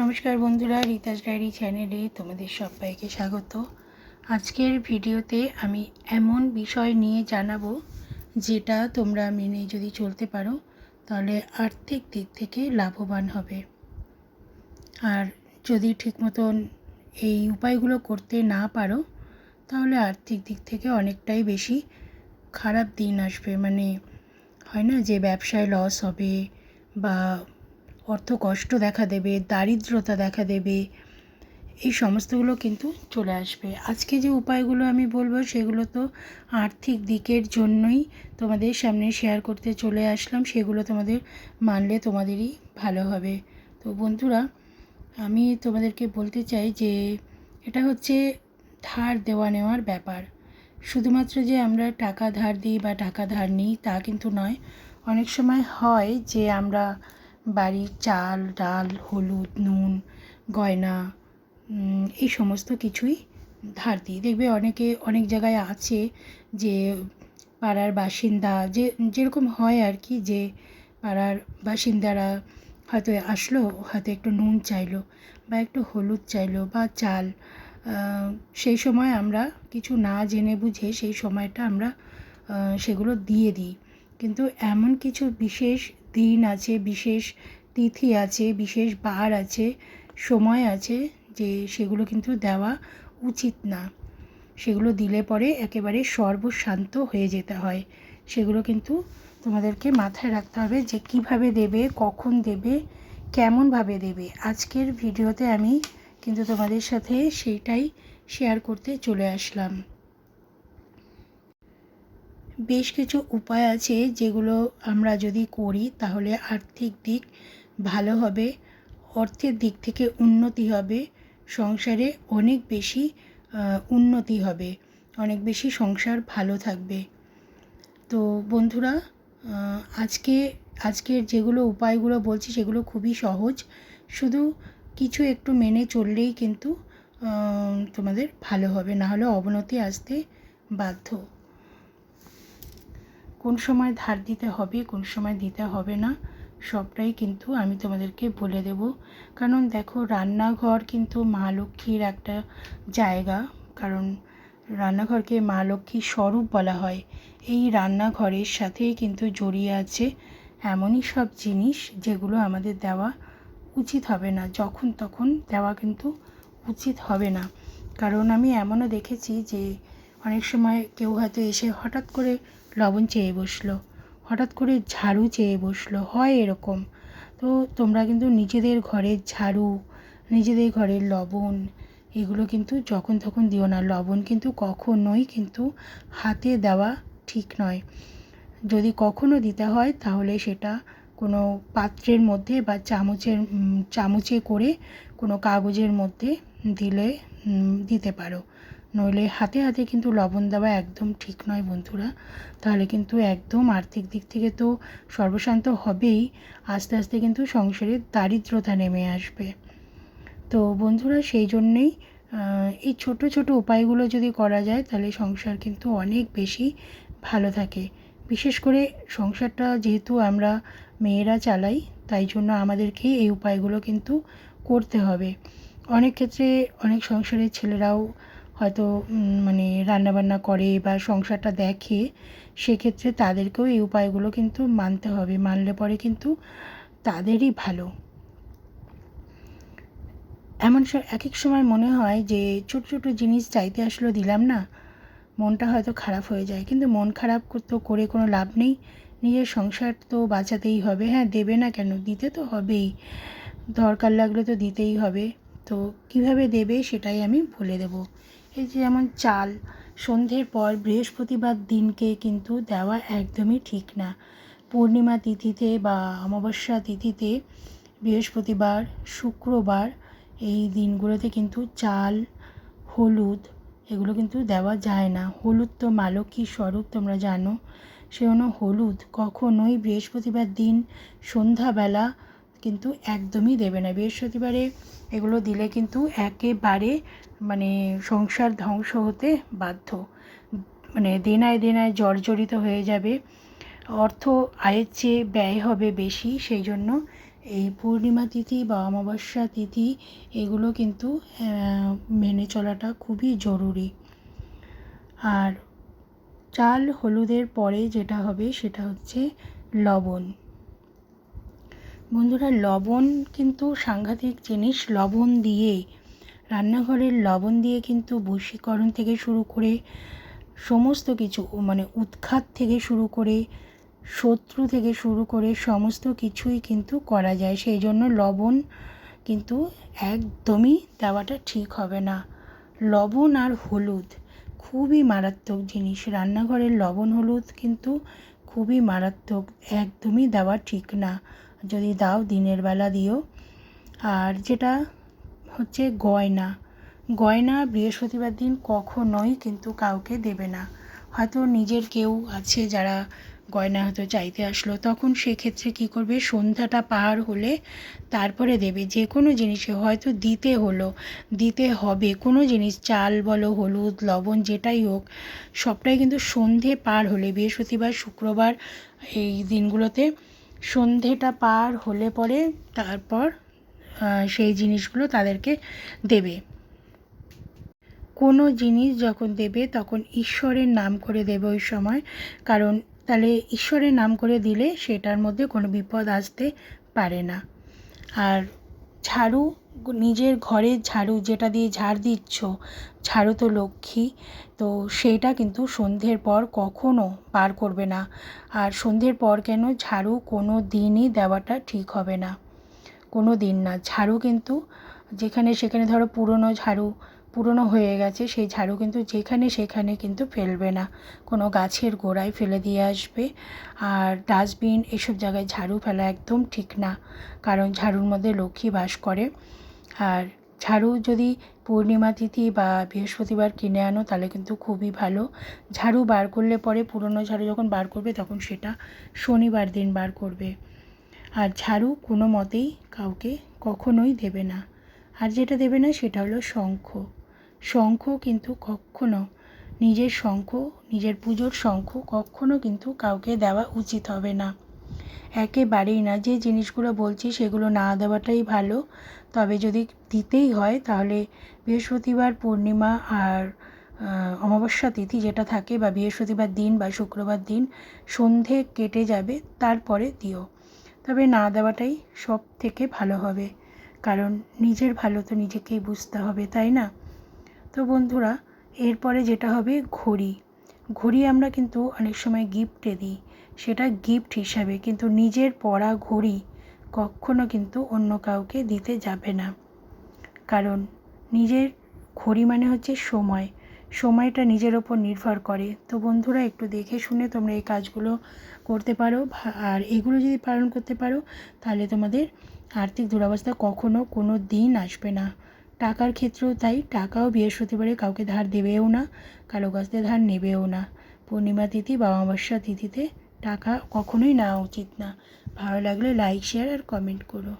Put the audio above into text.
নমস্কার বন্ধুরা রিতাস ডায়েরি চ্যানেলে তোমাদের সবাইকে স্বাগত। আজকের ভিডিওতে আমি এমন বিষয় নিয়ে জানাব যেটা তোমরা মেনে যদি চলতে পারো, তাহলে আর্থিক দিক থেকে লাভবান হবে। আর যদি ঠিক মতন এই উপায়গুলো করতে না পারো, তাহলে আর্থিক দিক থেকে অনেকটাই বেশি খারাপ দিন আসবে। মানে হয় না যে ব্যবসায় লস হবে বা অর্থ কষ্ট দেখা দেবে, দারিদ্রতা দেখা দেবে, এই সমস্তগুলো কিন্তু চলে আসবে। আজকে যে উপায়গুলো আমি বলব সেগুলো তো আর্থিক দিকের জন্যই তোমাদের সামনে শেয়ার করতে চলে আসলাম, সেগুলো তোমাদের মানলে তোমাদেরই ভালো হবে। তো বন্ধুরা, আমি তোমাদেরকে বলতে চাই যে এটা হচ্ছে ধার দেওয়া নেওয়ার ব্যাপার। শুধুমাত্র যে আমরা টাকা ধার দিই বা টাকা ধার নিই তা কিন্তু নয়। অনেক সময় হয় যে আমরা বাড়ির চাল, ডাল, হলুদ, নুন, গয়না এই সমস্ত কিছুই ধার দিই। দেখবে অনেকে অনেক জায়গায় আছে যে পাড়ার বাসিন্দা, যে যেরকম হয় আর কি, যে পাড়ার বাসিন্দারা হয়তো আসলো, হয়তো একটু নুন চাইলো বা একটু হলুদ চাইলো বা চাল সেই সময় আমরা কিছু না জেনে বুঝে সেই সময়টা আমরা সেগুলো দিয়ে দিই। কিন্তু এমন কিছু বিশেষ দিন আছে, বিশেষ তিথি আছে, বিশেষ বার আছে, সময় আছে যে সেগুলো কিন্তু দেওয়া উচিত না। সেগুলো দিলে পরে একেবারে সর্বশান্ত হয়ে যেতে হয়। সেগুলো কিন্তু তোমাদেরকে মাথায় রাখতে হবে যে কীভাবে দেবে, কখন দেবে, কেমনভাবে দেবে। আজকের ভিডিওতে আমি কিন্তু তোমাদের সাথে সেইটাই শেয়ার করতে চলে আসলাম। বেশ কিছু উপায় আছে যেগুলো আমরা যদি করি তাহলে আর্থিক দিক ভালো হবে, অর্থের দিক থেকে উন্নতি হবে, সংসারে অনেক বেশি উন্নতি হবে, অনেক বেশি সংসার ভালো থাকবে। তো বন্ধুরা আজকে, আজকের যেগুলো উপায়গুলো বলছি সেগুলো খুবই সহজ, শুধু কিছু একটু মেনে চললেই কিন্তু তোমাদের ভালো হবে না হলে অবনতি আসতে বাধ্য। কোন সময় ধার দিতে হবে, কোন সময় দিতে হবে না, সবটাই কিন্তু আমি তোমাদেরকে বলে দেব। কারণ দেখো, রান্নাঘর কিন্তু মা লক্ষ্মীর একটা জায়গা। কারণ রান্নাঘরকে মা লক্ষ্মীর স্বরূপ বলা হয়। এই রান্নাঘরের সাথেই কিন্তু জড়িয়ে আছে এমনই সব জিনিস যেগুলো আমাদের দেওয়া উচিত হবে না। যখন তখন দেওয়া কিন্তু উচিত হবে না। কারণ আমি এমনও দেখেছি যে অনেক সময় কেউ হয়তো এসে হঠাৎ করে লবণ চেয়ে বসল। হঠাৎ করে ঝাড়ু চেয়ে বসল। হয় এরকম। তো তোমরা কিন্তু নিজেদের ঘরের ঝাড়ু, নিজেদের ঘরের লবণ, এগুলো কিন্তু যখন তখন দিও না। লবণ কিন্তু কখনোই কিন্তু হাতে দেওয়া ঠিক নয়। যদি কখনো দিতে হয়, তাহলে সেটা কোনো পাত্রের মধ্যে বা চামচের চামচে করে কোনো কাগজের মধ্যে দিলে দিতে পারো। নইলে হাতে হাতে কিন্তু লবণ দেওয়া একদম ঠিক নয় বন্ধুরা। তাহলে কিন্তু একদম আর্থিক দিক থেকে তো সর্বশান্ত হবেই, আস্তে আস্তে কিন্তু সংসারে দারিদ্রতা নেমে আসবে। তো বন্ধুরা সেই জন্যেই এই ছোট ছোট উপায়গুলো যদি করা যায়, তাহলে সংসার কিন্তু অনেক বেশি ভালো থাকে। বিশেষ করে সংসারটা যেহেতু আমরা মেয়েরা চালাই, তাই জন্য আমাদেরকে এই উপায়গুলো কিন্তু করতে হবে। অনেক ক্ষেত্রে অনেক সংসারের ছেলেরাও হয়তো মানে রান্নাবান্না করে বা সংসারটা দেখে, সেক্ষেত্রে তাদেরকেও এই উপায়গুলো কিন্তু মানতে হবে। মানলে পরে কিন্তু তাদেরই ভালো। এমন এক এক সময় মনে হয় যে, ছোট ছোট জিনিস চাইতে আসলেও দিলাম না, মনটা হয়তো খারাপ হয়ে যায়। কিন্তু মন খারাপ তো করে কোনো লাভ নেই। নিজের সংসার তো বাঁচাতেই হবে। হ্যাঁ দেবে না কেন? দিতে তো হবেই। দরকার লাগলে তো দিতেই হবে। তো কীভাবে দেবে সেটাই আমি বলে দেব। এই যে যেমন চাল, সন্ধ্যের পর বৃহস্পতিবার দিনকে কিন্তু দেওয়া একদমই ঠিক না। পূর্ণিমা তিথিতে বা অমাবস্যা তিথিতে বৃহস্পতিবার, শুক্রবার এই দিনগুলোতে কিন্তু চাল, হলুদ এগুলো কিন্তু দেওয়া যায় না। হলুদ তো মা লক্ষ্মীর স্বরূপ, তোমরা জানো। সেজন্য হলুদ কখনোই বৃহস্পতিবার দিন সন্ধ্যাবেলা কিন্তু একদমই দেবে না। বৃহস্পতিবারে এগুলো দিলে কিন্তু একেবারে মানে সংসার ধ্বংস হতে বাধ্য। মানে দেনায় দেনায় জর্জরিত হয়ে যাবে। অর্থ আয়ের চেয়ে ব্যয় হবে বেশি সেই জন্য এই পূর্ণিমা তিথি বা অমাবস্যা তিথি এগুলো কিন্তু মেনে চলাটা খুবই জরুরি। আর চাল হলুদের পরে যেটা হবে সেটা হচ্ছে লবণ। বন্ধুরা, লবণ কিন্তু সাংঘাতিক জিনিস। লবণ দিয়ে, রান্নাঘরের লবণ দিয়ে কিন্তু বশীকরণ থেকে শুরু করে, সমস্ত কিছু মানে উৎখাত থেকে শুরু করে, শত্রু থেকে শুরু করে সমস্ত কিছুই কিন্তু করা যায়। সেই জন্য লবণ কিন্তু একদমই দেওয়াটা ঠিক হবে না। লবণ আর হলুদ খুবই মারাত্মক জিনিস। রান্নাঘরের লবণ হলুদ কিন্তু খুবই মারাত্মক, একদমই দেওয়া ঠিক না। যদি দাও দিনের বেলা দিও। আর যেটা হচ্ছে গয়না। গয়না বৃহস্পতিবার দিন কখনোই কিন্তু কাউকে দেবে না। হয়তো নিজের কেউ আছে যারা গয়না হয়তো চাইতে আসলো, তখন সেক্ষেত্রে কী করবে? সন্ধ্যাটা পার হলে তারপরে দেবে। যে কোনো জিনিসে হয়তো দিতে হলো, দিতে হবে। কোনো জিনিস, চাল বলো, হলুদ, লবণ, যেটাই হোক, সবটাই কিন্তু সন্ধে পার হলে বৃহস্পতিবার, শুক্রবার এই দিনগুলোতে সন্ধেটা পার হলে পরে তারপর সেই জিনিসগুলো তাদেরকে দেবে। কোনো জিনিস যখন দেবে, তখন ঈশ্বরের নাম করে দেবে ওই সময়। কারণ তাহলে ঈশ্বরের নাম করে দিলে সেটার মধ্যে কোনো বিপদ আসতে পারে না। আর ঝাড়ু, নিজের ঘরের ঝাড়ু যেটা দিয়ে ঝাড় দিচ্ছ, ঝাড়ু তো লক্ষ্মী, তো সেটা কিন্তু সন্ধ্যের পর কখনো বার করবে না। আর সন্ধ্যের পর কেন ঝাড়ু কোনো দিনই দেওয়াটা ঠিক হবে না। কোনো দিন না। ঝাড়ু কিন্তু যেখানে সেখানে ধরো পুরনো ঝাড়ু পুরনো হয়ে গেছে, সেই ঝাড়ু কিন্তু যেখানে সেখানে কিন্তু ফেলবে না। কোনো গাছের গোড়ায় ফেলে দিয়ে আসবে। আর ডাস্টবিন এসব জায়গায় ঝাড়ু ফেলা একদম ঠিক না, কারণ ঝাড়ুর মধ্যে লক্ষ্মী বাস করে। আর ঝাড়ু যদি পূর্ণিমা তিথি বা বৃহস্পতিবার কিনে আনো, তাহলে কিন্তু খুবই ভালো। ঝাড়ু বার করলে পরে পুরনো ঝাড়ু যখন বার করবে, তখন সেটা শনিবার দিন বার করবে। আর ঝাড়ু কোনো মতেই কাউকে কখনোই দেবে না। আর যেটা দেবে না, সেটা হলো শঙ্খ। শঙ্খ কিন্তু কখনো নিজের শঙ্খ নিজের পুজোর শঙ্খ কখনো কিন্তু কাউকে দেওয়া উচিত হবে না। একেবারেই না। যে জিনিসগুলো বলছি সেগুলো না দেওয়াটাই ভালো। তবে যদি দিতেই হয় তাহলে বৃহস্পতিবার পূর্ণিমা আর অমাবস্যা তিথি যেটা থাকে বা বৃহস্পতিবার দিন বা শুক্রবার দিন সন্ধে কেটে যাবে, তারপরে দিও। তবে না দেওয়াটাই সব থেকে ভালো হবে। কারণ নিজের ভালো তো নিজেকেই বুঝতে হবে, তাই না? তো বন্ধুরা, এরপরে যেটা হবে ঘড়ি। ঘড়ি আমরা কিন্তু অনেক সময় গিফটে দিই। সেটা গিফট হিসাবে কিন্তু নিজের পরা ঘড়ি কখনো কিন্তু অন্য কাউকে দিতে যাবে না। কারণ নিজের ঘড়ি মানে হচ্ছে সময়। সময়টা নিজের ওপর নির্ভর করে। তো বন্ধুরা, একটু দেখে শুনে তোমরা এই কাজগুলো করতে পারো আর এগুলো যদি পালন করতে পারো, তাহলে তোমাদের আর্থিক দুরবস্থা কখনো কোনো দিন আসবে না। টাকার ক্ষেত্রেও তাই, টাকাও বৃহস্পতিবারে কাউকে ধার দেবেও না, কালো থেকে ধার নেবেও না। পূর্ণিমা তিথি বা অমাবস্যা তিথিতে টাকা কখনোই নেওয়া উচিত না। ভালো লাগলে লাইক শেয়ার আর কমেন্ট করো।